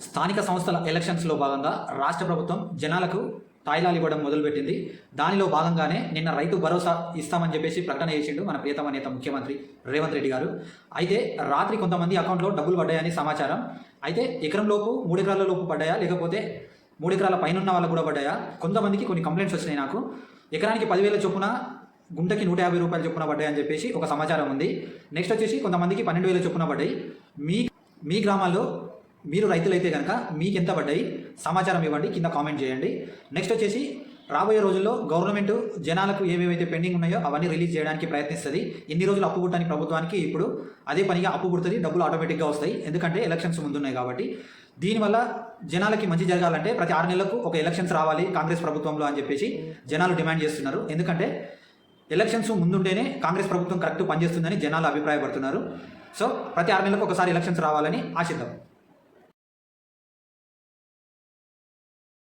స్థానిక సంస్థల ఎలక్షన్స్లో భాగంగా రాష్ట్ర ప్రభుత్వం జనాలకు తాయిలాలు ఇవ్వడం మొదలుపెట్టింది. దానిలో భాగంగానే నిన్న రైతు భరోసా ఇస్తామని చెప్పేసి ప్రకటన చేసిండు మన ప్రియతమ నేత ముఖ్యమంత్రి రేవంత్ రెడ్డి గారు. అయితే రాత్రి కొంతమంది అకౌంట్లో డబ్బులు పడ్డాయని సమాచారం. అయితే ఎకరం లోపు లోపు పడ్డాయా? లేకపోతే మూడు ఎకరాల పైన ఉన్న వాళ్ళకు కూడా పడ్డాయా? కొంతమందికి కొన్ని కంప్లైంట్స్ వచ్చినాయి నాకు. ఎకరానికి పదివేల చొప్పున గుంటకి నూట యాభై రూపాయలు చొప్పున పడ్డాయని చెప్పేసి ఒక సమాచారం ఉంది. నెక్స్ట్ వచ్చేసి కొంతమందికి పన్నెండు వేల చొప్పున పడ్డాయి. మీ మీ గ్రామాల్లో మీరు రైతులైతే కనుక మీకు ఎంత పడ్డాయి? సమాచారం ఇవ్వండి కింద కామెంట్ చేయండి. నెక్స్ట్ వచ్చేసి రాబోయే రోజుల్లో గవర్నమెంట్ జనాలకు ఏవేవైతే పెండింగ్ ఉన్నాయో అవన్నీ రిలీజ్ చేయడానికి ప్రయత్నిస్తుంది. ఎన్ని రోజులు అప్పు పుట్టని ప్రభుత్వానికి ఇప్పుడు అదే పనిగా అప్పు పుడుతుంది డబ్బులు ఆటోమేటిక్గా వస్తాయి. ఎందుకంటే ఎలక్షన్స్ ముందున్నాయి కాబట్టి. దీనివల్ల జనాలకి మంచి జరగాలంటే ప్రతి ఆరు నెలలకు ఒక ఎలక్షన్స్ రావాలి కాంగ్రెస్ ప్రభుత్వంలో అని చెప్పేసి జనాలు డిమాండ్ చేస్తున్నారు. ఎందుకంటే ఎలక్షన్స్ ముందుంటేనే కాంగ్రెస్ ప్రభుత్వం కరెక్ట్ పనిచేస్తుందని జనాలు అభిప్రాయపడుతున్నారు. సో ప్రతి ఆరు నెలలకు ఒకసారి ఎలక్షన్స్ రావాలని ఆశిద్దాం.